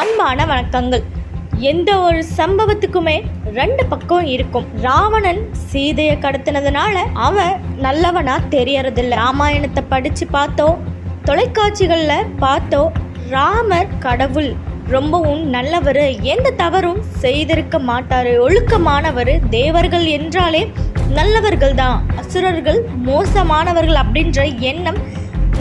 அன்பான வணக்கங்கள். எந்த ஒரு சம்பவத்துக்குமே ரெண்டு பக்கம் இருக்கும். ராவணன் சீதையை கடத்தினதுனால அவன் நல்லவனா தெரியறதில்ல. ராமாயணத்தை படிச்சு பார்த்தோம் தொலைக்காட்சிகளில் பார்த்தோம் ராமர் கடவுள் ரொம்பவும் நல்லவர். எந்த தவறும் செய்திருக்க மாட்டார். ஒழுக்கமானவர். தேவர்கள் என்றாலே நல்லவர்கள் தான் அசுரர்கள் மோசமானவர்கள் அப்படின்ற எண்ணம்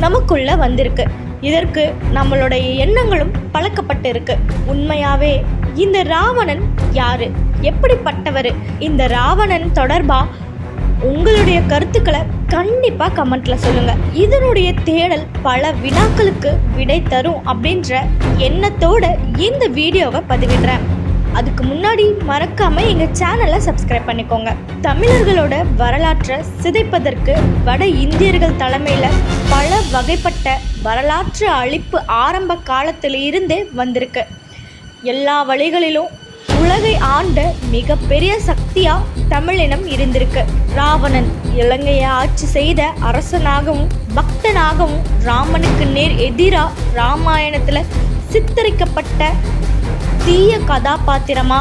நமக்குள்ள வந்திருக்கு. இதற்கு நம்மளுடைய எண்ணங்களும் பழக்கப்பட்டு இருக்கு உண்மையாவே இந்த ராவணன் யாரு? எப்படிப்பட்டவர்? இந்த ராவணன் தொடர்பா? உங்களுடைய கருத்துக்களை கண்டிப்பாக கமெண்ட்ல சொல்லுங்க. இதனுடைய தேடல் பல வினாக்களுக்கு விடை தரும் அப்படின்ற எண்ணத்தோடு இந்த வீடியோவை பதிவிடுறேன். அதுக்கு முன்னாடி மறக்காம எங்க சேனலை சப்ஸ்கிரைப் பண்ணிக்கோங்க. தமிழர்களோட வரலாற்றை சிதைப்பதற்கு வட இந்தியர்கள் தலைமையில பல வகைப்பட்ட வரலாற்று அழிப்பு ஆரம்ப காலத்தில் இருந்தே வந்திருக்கு. எல்லா வழிகளிலும் உலகை ஆண்ட மிகப்பெரிய சக்தியா தமிழினம் இருந்திருக்கு. ராவணன் இலங்கையை ஆட்சி செய்த அரசனாகவும் பக்தனாகவும் ராமனுக்கு நேர் எதிரா ராமாயணத்துல சித்தரிக்கப்பட்ட தீய கதாபாத்திரமா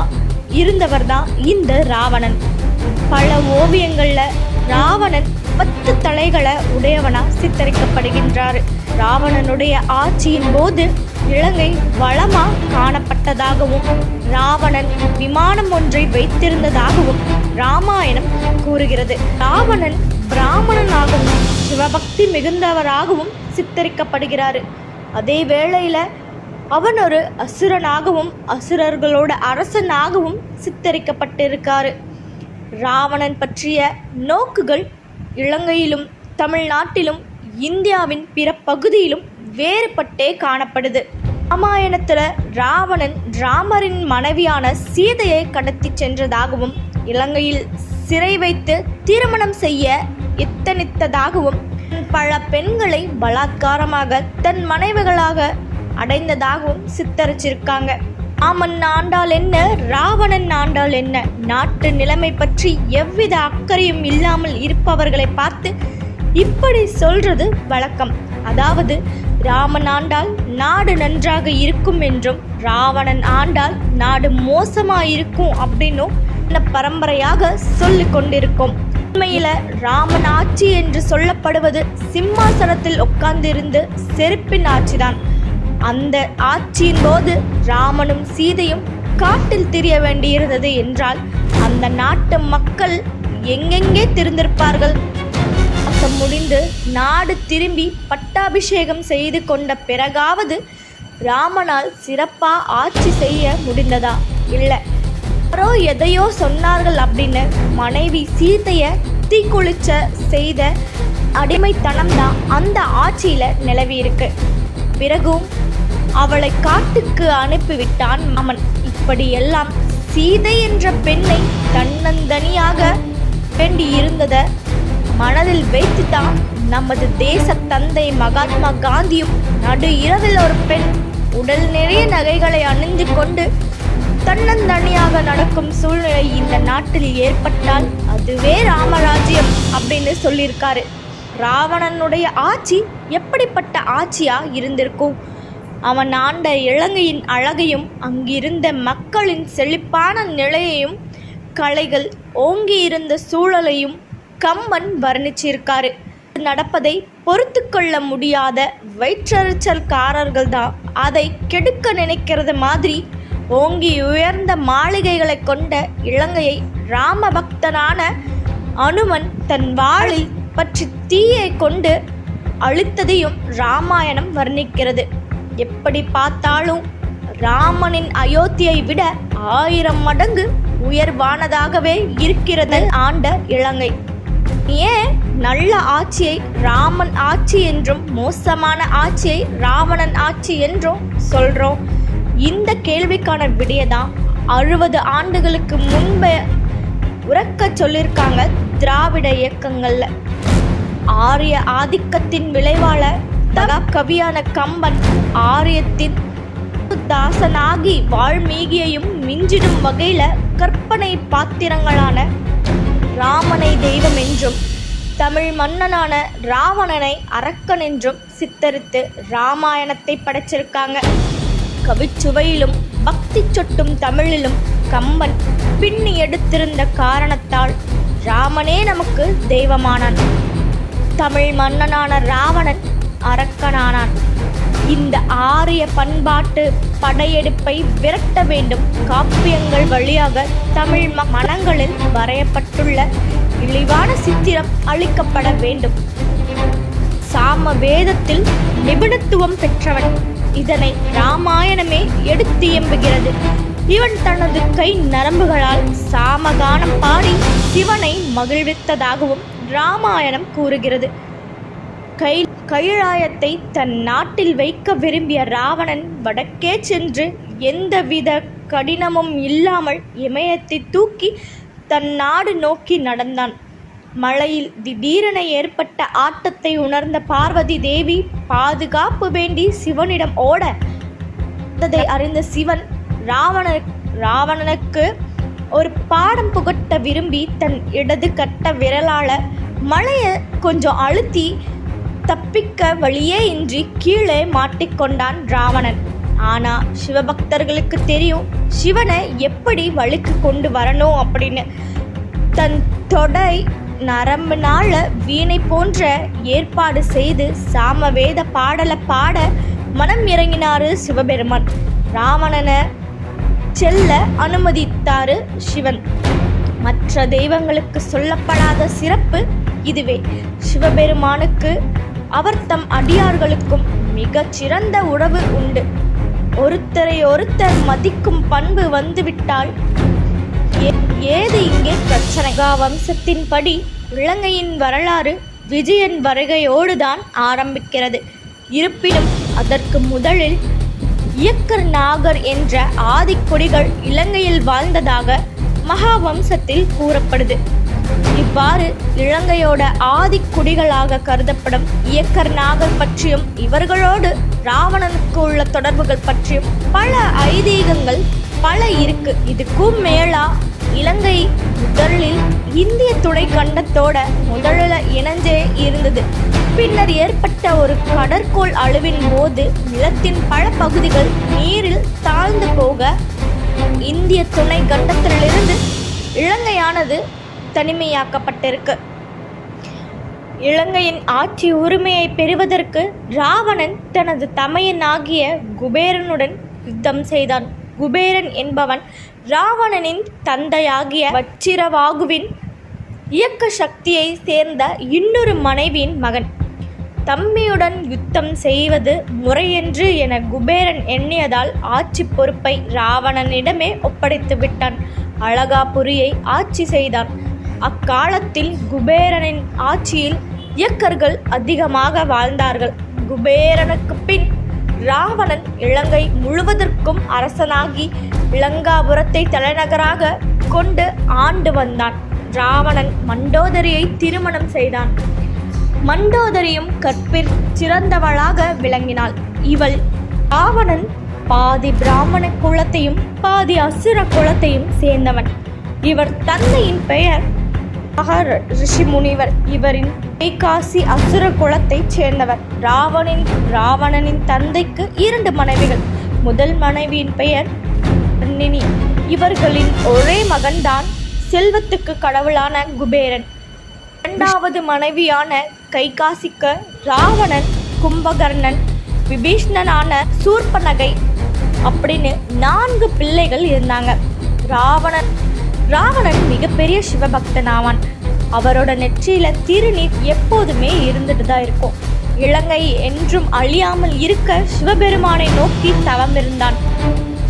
இருந்தவர் தான் இந்த ராவணன். பல ஓவியங்கள்ல ராவணன் பத்து தலைகளை உடையவனா சித்தரிக்கப்படுகின்றார். ராவணனுடைய ஆட்சியின் போது இலங்கை வளமா காணப்பட்டதாகவும் ராவணன் விமானம் ஒன்றை வைத்திருந்ததாகவும் ராமாயணம் கூறுகிறது. ராவணன் பிராமணனாகவும் சிவபக்தி மிகுந்தவராகவும் சித்தரிக்கப்படுகிறார். அதே வேளையில அவன் ஒரு அசுரனாகவும் அசுரர்களோட அரசனாகவும் சித்தரிக்கப்பட்டிருக்காரு. ராவணன் பற்றிய நோக்குகள் இலங்கையிலும் தமிழ்நாட்டிலும் இந்தியாவின் பிற பகுதியிலும் வேறுபட்டே காணப்படுது. ராமாயணத்தில் ராவணன் ராமரின் மனைவியான சீதையை கடத்தி சென்றதாகவும் இலங்கையில் சிறை வைத்து திருமணம் செய்ய எத்தனித்ததாகவும் பல பெண்களை பலாத்காரமாக தன் மனைவிகளாக அடைந்ததாகவும் சித்தரிச்சிருக்காங்க. ராமன் ஆண்டால் என்ன? ராவணன் ஆண்டால் என்ன? நாட்டு நிலைமை பற்றி எவ்வித அக்கறையும் இல்லாமல் இருப்பவர்களை பார்த்து இப்படி சொல்றது வழக்கம். அதாவது ராமன் ஆண்டால் நாடு நன்றாக இருக்கும் என்றும் ராவணன் ஆண்டால் நாடு மோசமா இருக்கும் அப்படின்னும் இந்த பரம்பரையாக சொல்லி கொண்டிருக்கோம். உண்மையில ராமன் ஆட்சி என்று சொல்லப்படுவது சிம்மாசனத்தில் உட்கார்ந்திருந்து செருப்பின் ஆட்சிதான். அந்த ஆட்சியின் போது ராமனும் சீதையும் காட்டில் திரிய வேண்டியிருந்தது என்றால் அந்த நாட்டு மக்கள் எங்கெங்கே திருந்திருப்பார்கள்? முடிந்து நாடு திரும்பி பட்டாபிஷேகம் செய்து கொண்ட பிறகாவது ராமனால் சிறப்பா ஆட்சி செய்ய முடிந்ததா? இல்லை. யாரோ எதையோ சொன்னார்கள் அப்படின்னு மனைவி சீதைய தீக்குளிச்ச செய்த அடிமைத்தனம் தான் அந்த ஆட்சியில் நிலவி இருக்கு பிறகும் அவளை காட்டுக்கு அனுப்பிவிட்டான் அவன் இப்படியெல்லாம் சீதை என்ற பெண்ணை தன்னந்தனியாக வேண்டி இருந்தத மனதில் வைத்துதான் நமது தேச தந்தை மகாத்மா காந்தியும் நடு இரவில் ஒரு பெண் உடல் நிறைய நகைகளை அணிந்து கொண்டு தன்னந்தனியாக நடக்கும் சூழ்நிலை இந்த நாட்டில் ஏற்பட்டால் அதுவே ராமராஜ்யம் அப்படின்னு சொல்லியிருக்காரு. ராவணனுடைய ஆட்சி எப்படிப்பட்ட ஆட்சியா இருந்திருக்கும்? அவன் ஆண்ட இலங்கையின் அழகையும் அங்கிருந்த மக்களின் செழிப்பான நிலையையும் கலைகள் ஓங்கியிருந்த சூழலையும் கம்பன் வர்ணிச்சிருக்காரு. நடப்பதை பொறுத்து கொள்ள முடியாத வயிற்றறிச்சல்காரர்கள் தான் அதை கெடுக்க நினைக்கிறது மாதிரி ஓங்கி உயர்ந்த மாளிகைகளை கொண்ட இலங்கையை ராமபக்தனான அனுமன் தன் வாளில் பற்றி தீயை கொண்டு அழித்ததையும் ராமாயணம் வர்ணிக்கிறது. எப்படி பார்த்தாலும் ராமனின் அயோத்தியை விட ஆயிரம் மடங்கு உயர்வானதாகவே இருக்கிறது ஆண்ட இலங்கை. ஏன் நல்ல ஆட்சியை ராமன் ஆட்சி என்றும் மோசமான ஆட்சியை ராவணன் ஆட்சி என்றும் சொல்றோம்? இந்த கேள்விக்கான விடையதான் அறுபது ஆண்டுகளுக்கு முன்பே உறக்க சொல்லியிருக்காங்க திராவிட இயக்கங்கள்ல. ஆரிய ஆதிக்கத்தின் விளைவால கவியான கம்பன் ஆரியத்தின் தாசனாகி வால்மீகியையும் மிஞ்சிடும் வகையில கற்பனை பாத்திரங்களான ராமனை தெய்வம் என்றும் தமிழ் மன்னனான ராவணனை அரக்கன் என்றும் சித்தரித்து ராமாயணத்தை படைச்சிருக்காங்க. கவிச்சுவையிலும் பக்தி சொட்டும் தமிழிலும் கம்பன் பின்னி எடுத்திருந்த காரணத்தால் ராமனே நமக்கு தெய்வமானான். தமிழ் மன்னனான ராவணன் அரக்கனானான். இந்த ஆரிய பண்பாட்டு படையெடுப்பை விரட்ட வேண்டும் காப்பியங்கள் வழியாக தமிழ் ம- மனங்களில் வரையப்பட்டுள்ள இழிவான சித்திரம் அளிக்கப்பட வேண்டும். சாம வேதத்தில் நிபுணத்துவம் பெற்றவன். இதனை ராமாயணமே எடுத்தியம்புகிறது இவன் தனது கை நரம்புகளால் சாமகானம் பாடி சிவனை மகிழ்வித்ததாகவும் ராமாயணம் கூறுகிறது. கை கைலாயத்தை தன் நாட்டில் வைக்க விரும்பிய ராவணன் வடக்கே சென்று எந்தவித கடினமும் இல்லாமல் இமயத்தை தூக்கி தன் நாடு நோக்கி நடந்தான். மலையில் திடீரென ஏற்பட்ட ஆட்டத்தை உணர்ந்த பார்வதி தேவி பாதுகாப்பு வேண்டி சிவனிடம் ஓட அதை அறிந்த சிவன் ராவண ராவணனுக்கு ஒரு பாடம் புகட்ட விரும்பி தன் இடது கட்ட விரலால மலையை கொஞ்சம் அழுத்தி தப்பிக்க வழியே இன்றி கீழே மாட்டிக்கொண்டான் ராவணன். ஆனா சிவபக்தர்களுக்கு தெரியும் சிவனை எப்படி வழிக்கு கொண்டு வரணும் அப்படின்னு. தன் தொடை நரம்புனால வீணை போன்ற ஏற்பாடு செய்து சாமவேத பாடலை பாட மனம் இறங்கினாரு சிவபெருமான். ராவணனை செல்ல அனுமதித்தாரு சிவன். மற்ற தெய்வங்களுக்கு சொல்லப்படாத சிறப்பு இதுவே. சிவபெருமானுக்கு அவர் தம் அடியார்களுக்கும் மிகச் சிறந்த உறவு உண்டு. ஒருத்தரை ஒருத்தர் மதிக்கும் பண்பு வந்துவிட்டால் ஏது இங்கே பிரச்சனைகா வம்சத்தின்படி இலங்கையின் வரலாறு விஜயன் வருகையோடுதான் ஆரம்பிக்கிறது. இருப்பினும் அதற்கு முதலில் இயக்கர் நாகர் என்ற ஆதிக்குடிகள் இலங்கையில் வாழ்ந்ததாக மகாவம்சத்தில் கூறப்படுது. இவ்வாறு இலங்கையோட ஆதிக்குடிகளாக கருதப்படும் இயக்கர் நாகர் பற்றியும் இவர்களோடு ராவணனுக்கு உள்ள தொடர்புகள் பற்றியும் பல ஐதீகங்கள் பல இருக்கு. இதுக்கும் மேலா இலங்கை முதலில் இந்திய துணை கண்டத்தோட முதலில் இணைஞ்சே இருந்தது. பின்னர் ஏற்பட்ட ஒரு கடற்கோள் அழுவின் போது நிலத்தின் பல பகுதிகள் நீரில் தாழ்ந்து போக இந்திய துணை கண்டத்திலிருந்து இலங்கையானது தனிமையாக்கப்பட்டிருக்கு. இலங்கையின் ஆட்சி உரிமையை பெறுவதற்கு ராவணன் தனது தமையனாகிய குபேரனுடன் யுத்தம் செய்தான். குபேரன் என்பவன் ராவணனின் தந்தையாகிய வச்சிரவாகுவின் இயக்க சக்தியை சேர்ந்த இன்னொரு மனைவியின் மகன். தம்மியுடன் யுத்தம் செய்வது முறையென்று என குபேரன் எண்ணியதால் ஆட்சி பொறுப்பை ராவணனிடமே ஒப்படைத்து விட்டான் அழகாபுரியை ஆட்சி செய்தான். அக்காலத்தில் குபேரனின் ஆட்சியில் இயக்கர்கள் அதிகமாக வாழ்ந்தார்கள். குபேரனுக்கு பின் ராவணன் இலங்கை முழுவதற்கும் அரசனாகி இலங்காபுரத்தை தலைநகராக கொண்டு ஆண்டு வந்தான். ராவணன் மண்டோதரியை திருமணம் செய்தான். மண்டோதரியும் கற்பிற் சிறந்தவளாக விளங்கினாள். இவள் ராவணன் பாதி பிராமண குலத்தையும் பாதி அசுர குலத்தையும் சேர்ந்தவன். இவர் தந்தையின் பெயர் மகா ரிஷி முனிவர் இவரின் கைகாசி அசுர குலத்தைச் சேர்ந்தவர். ராவணின் ராவணனின் தந்தைக்கு இரண்டு மனைவிகள். முதல் மனைவியின் பெயர் நினி இவர்களின் ஒரே மகன்தான் செல்வத்துக்கு கடவுளான குபேரன். இரண்டாவது மனைவியான கைகாசிக்கு ராவணன் கும்பகர்ணன் விபீஷ்ணனான சூர்பனகை அப்படின்னு நான்கு பிள்ளைகள் இருந்தாங்க. ராவணன் ராவணன் மிகப்பெரிய சிவபக்தன் ஆவான் அவரோட நெற்றியில திருநீர் எப்போதுமே இருந்துட்டு தான் இருக்கும். இலங்கை என்றும் அழியாமல் இருக்க சிவபெருமானை நோக்கி தவம் இருந்தான்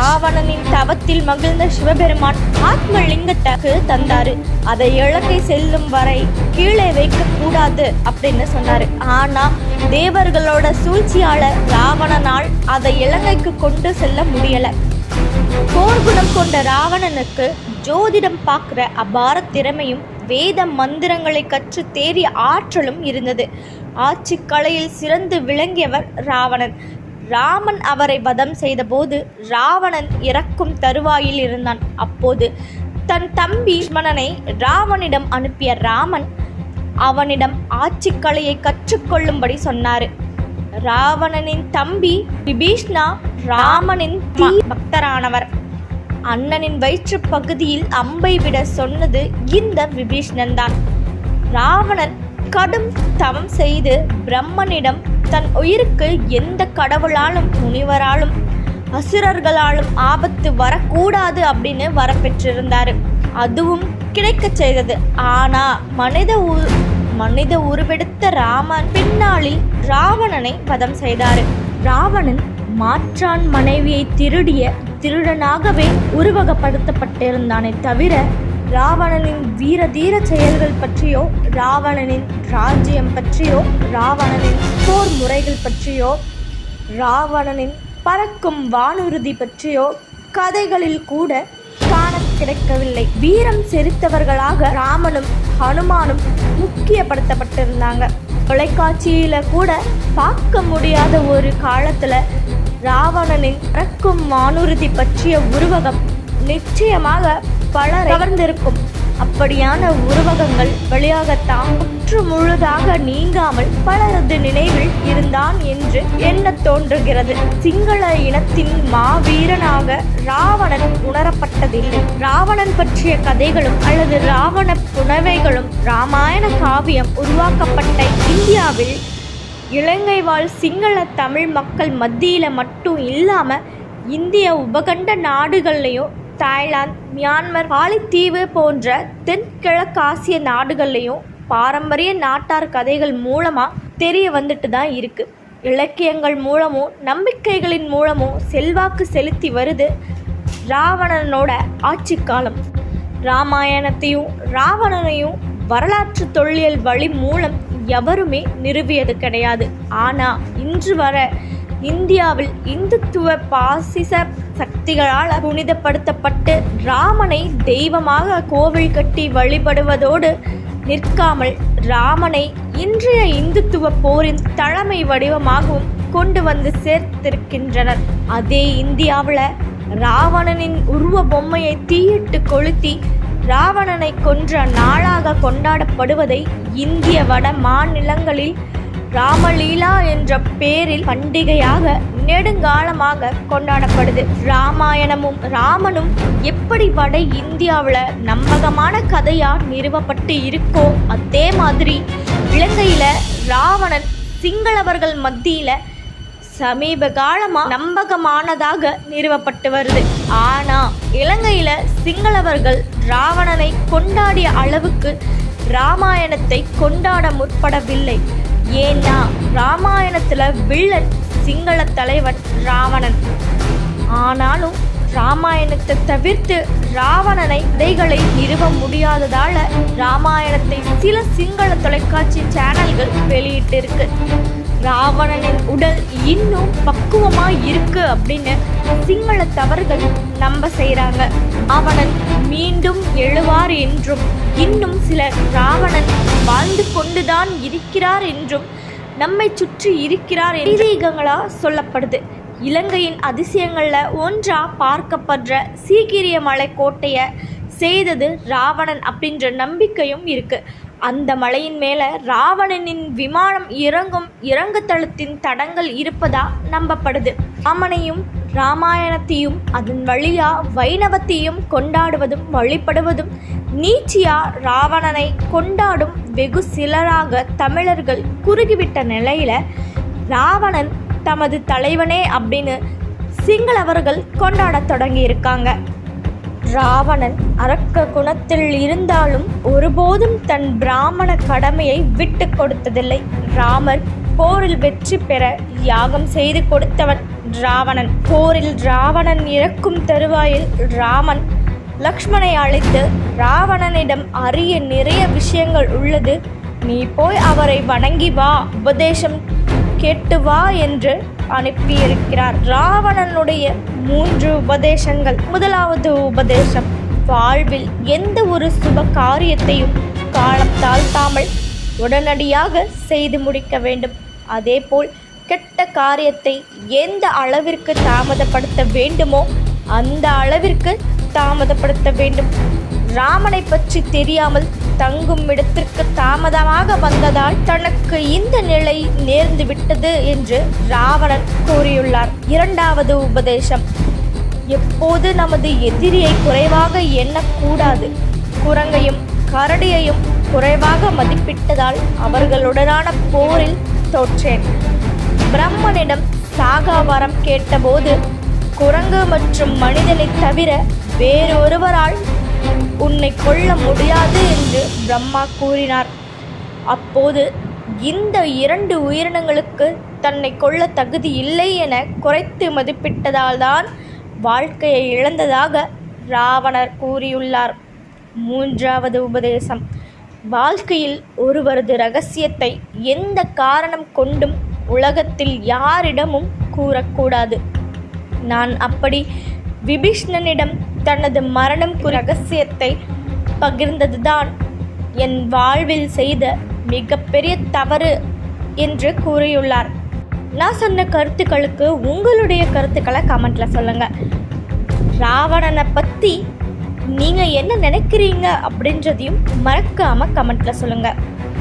ஆவணனின் தவத்தில் மகிழ்ந்த சிவபெருமான் ஆத்மலிங்கத்துக்கு தந்தாரு. அதை இலங்கை செல்லும் வரை கீழே வைக்க கூடாது அப்படின்னு சொன்னாரு. ஆனா தேவர்களோட சூழ்ச்சியாளர் ராவணனால் அதை இலங்கைக்கு கொண்டு செல்ல முடியல. போர்க்குணம் கொண்ட ராவணனுக்கு ஜோதிடம் பார்க்குற அபார திறமையும் வேத மந்திரங்களை கற்று தேறிய ஆற்றலும் இருந்தது. ஆட்சி கலையில் சிறந்து விளங்கியவர் ராவணன். ராமன் அவரை வதம் செய்தபோது ராவணன் இறக்கும் தருவாயில் இருந்தான். அப்போது தன் தம்பி லக்ஷ்மணனை ராவனிடம் அனுப்பிய ராமன் அவனிடம் ஆட்சி கலையை கற்றுக்கொள்ளும்படி சொன்னார். ராவணனின் தம்பி விபீஷ்ணா ராமனின் தீ பக்தரானவர். அண்ணனின் வயிற்றுப் பகுதியில் அம்பை விட சொன்னது இந்த விபீஷ்ணன் தான் ராவணன் கடும் தவம் செய்து பிரம்மனிடம் தன் உயிருக்கு எந்த கடவுளாலும் முனிவராலும் அசுரர்களாலும் ஆபத்து வரக்கூடாது அப்படின்னு வரப்பெற்றிருந்தார். அதுவும் கிடைக்கச் செய்தது. ஆனா மனித உ- மனித உருவெடுத்த ராமன் பின்னாளில் ராவணனை வதம் செய்தார். ராவணன் மாற்றான் மனைவியை திருடிய திருடனாகவே உருவகப்படுத்தப்பட்டிருந்தானே தவிர ராவணனின் வீர தீர செயல்கள் பற்றியோ ராவணனின் ராஜ்யம் பற்றியோ ராவணனின் போர் முறைகள் பற்றியோ ராவணனின் பறக்கும் வானுறுதி பற்றியோ கதைகளில் கூட காண கிடைக்கவில்லை. வீரம் செறித்தவர்களாக ராமனும் ஹனுமானும் முக்கியப்படுத்தப்பட்டிருந்தாங்க. தொலைக்காட்சியில் கூட பார்க்க முடியாத ஒரு காலத்தில் ராவணனின் பறக்கும் வானுறுதி பற்றிய உருவகம் நிச்சயமாக பலர் கவர்ந்திருக்கும். அப்படியான உருவகங்கள் வெளியாகத்தான் முற்று முழுதாக நீங்காமல் பலரது நினைவில் இருந்தான் என்று என்ன தோன்றுகிறது. சிங்கள இனத்தின் மாவீரனாக ராவணன் உணரப்பட்டதில்லை. ராவணன் பற்றிய கதைகளும் அல்லது ராவண புனவைகளும் ராமாயண காவியம் உருவாக்கப்பட்ட இந்தியாவில் இலங்கை வாழ் சிங்கள தமிழ் மக்கள் மத்தியில் மட்டும் இல்லாமல் இந்திய உபகண்ட நாடுகள்லையும் தாய்லாந்து மியான்மர் பாலித்தீவு போன்ற தென்கிழக்காசிய நாடுகள்லையும் பாரம்பரிய நாட்டார் கதைகள் மூலமாக தெரிய வந்துட்டு தான் இருக்குது இலக்கியங்கள் மூலமும் நம்பிக்கைகளின் மூலமும் செல்வாக்கு செலுத்தி வருது ராவணனோட ஆட்சி காலம் ராமாயணத்தையும் ராவணனையும் வரலாற்று தொல்லியல் வழி மூலம் எவருமே நிறுவியது கிடையாது. ஆனால் இன்று வர இந்தியாவில் இந்துத்துவ பாசிச சக்திகளால் புனிதப்படுத்தப்பட்டு ராமனை தெய்வமாக கோவில் கட்டி வழிபடுவதோடு நிற்காமல் ராமனை இன்றைய இந்துத்துவ போரின் தலைமை வடிவமாகவும் கொண்டு வந்து சேர்த்திருக்கின்றனர். அதே இந்தியாவில் ராவணனின் உருவ பொம்மையை தீயிட்டு கொளுத்தி ராவணனை கொன்ற நாளாக கொண்டாடப்படுவதை இந்திய வட மாநிலங்களில் ராமலீலா என்ற பேரில் பண்டிகையாக நெடுங்காலமாக கொண்டாடப்படுது. ராமாயணமும் ராமனும் எப்படி வட இந்தியாவில் நம்பகமான கதையா நிறுவப்பட்டு இருக்கோ அதே மாதிரி இலங்கையில ராவணன் சிங்களவர்கள் மத்தியில சமீப காலமா நம்பகமானதாக நிறுவப்பட்டு வருது. ஆனா இலங்கையில சிங்களவர்கள் ராவணனை கொண்டாடிய அளவுக்கு ராமாயணத்தை கொண்டாட முற்படவில்லை. ஏன்னா ராமாயணத்துல வில்லன் சிங்கள தலைவன் ராவணன். ஆனாலும் ராமாயணத்தை தவிர்த்து ராவணனை கதைகளை நிறுவ முடியாததால ராமாயணத்தை சில சிங்கள தொலைக்காட்சி சேனல்கள் வெளியிட்டிருக்கு. ராவணனின் உடல் இன்னும் பக்குவமாக இருக்கு அப்படின்னு சிங்கள தவறுகள் நம்ப செய்கிறாங்க அவனன் மீண்டும் எழுவார் என்றும் இன்னும் சிலர் ராவணன் வாழ்ந்து கொண்டுதான் இருக்கிறார் என்றும் நம்மை சுற்றி இருக்கிறார் ஐதீகங்களா சொல்லப்படுது. இலங்கையின் அதிசயங்களில் ஒன்றா பார்க்கப்படுற சீக்கிரிய மலை கோட்டையை செய்தது ராவணன் அப்படின்ற நம்பிக்கையும் இருக்கு. அந்த மலையின் மேலே ராவணனின் விமானம் இறங்கும் இறங்குதளத்தின் தடங்கள் இருப்பதா நம்பப்படுது. ராமனையும் ராமாயணத்தையும் அதன் வழியா வைணவத்தையும் கொண்டாடுவதும் வழிபடுவதும் நீச்சியா ராவணனை கொண்டாடும் வெகு சிலராக தமிழர்கள் குறுகிவிட்ட நிலையில ராவணன் தமது தலைவனே அப்படின்னு சிங்களவர்கள் கொண்டாடத் தொடங்கி இருக்காங்க ராவணன் அரக்க குணத்தில் இருந்தாலும் ஒருபோதும் தன் பிராமண கடமையை விட்டு கொடுத்ததில்லை. ராமர் போரில் வெற்றி பெற யாகம் செய்து கொடுத்தவன் ராவணன். போரில் ராவணன் இறக்கும் தருவாயில் ராமன். லக்ஷ்மணை அழைத்து ராவணனிடம் அறிய நிறைய விஷயங்கள் உள்ளது. நீ போய் அவரை வணங்கி வா உபதேசம் கேட்டு வா என்று அனுப்பியிருக்கிறார் ராவணனுடைய மூன்று உபதேசங்கள். முதலாவது உபதேசம் வாழ்வில் எந்த ஒரு சுப காரியத்தையும் காலம் தாழ்த்தாமல் உடனடியாக செய்து முடிக்க வேண்டும். அதேபோல் கெட்ட காரியத்தை எந்த அளவிற்கு தாமதப்படுத்த வேண்டுமோ அந்த அளவிற்கு தாமதப்படுத்த வேண்டும். ராமனை பற்றி தெரியாமல் தங்கும் இடத்திற்கு தாமதமாக வந்ததால் தனக்கு இந்த நிலை நேர்ந்து விட்டது என்று ராவணன் கூறியுள்ளார். இரண்டாவது உபதேசம் எப்போது நமது எதிரியை குறைவாக எண்ணக்கூடாது. குரங்கையும் கரடியையும் குறைவாக மதிப்பிட்டதால் அவர்களுடனான போரில் தோற்றேன். பிரம்மனிடம் சாகாவரம் கேட்டபோது குரங்கு மற்றும் மனிதனைத் தவிர வேறொருவரால் உன்னை கொல்ல முடியாது என்று பிரம்மா கூறினார். அப்போது இந்த இரண்டு உயிரினங்களுக்கு தன்னை கொல்ல தகுதி இல்லை என குறைத்து மதிப்பிட்டதால்தான் வாழ்க்கையை இழந்ததாக ராவணர் கூறியுள்ளார். மூன்றாவது உபதேசம். வாழ்க்கையில் ஒருவரது ரகசியத்தை எந்த காரணம் கொண்டும் உலகத்தில் யாரிடமும் கூறக்கூடாது. நான் அப்படி விபீஷ்ணனிடம் தனது மரணம் ரகசியத்தை பகிர்ந்ததுதான் என் வாழ்வில் செய்த மிகப்பெரிய தவறு என்று கூறியுள்ளார். நான் சொன்ன கருத்துக்களுக்கு உங்களுடைய கருத்துக்களை கமெண்ட்ல சொல்லுங்க. ராவணனை பற்றி நீங்கள் என்ன நினைக்கிறீங்க அப்படின்றதையும் மறக்காமல் கமெண்ட்ல சொல்லுங்கள்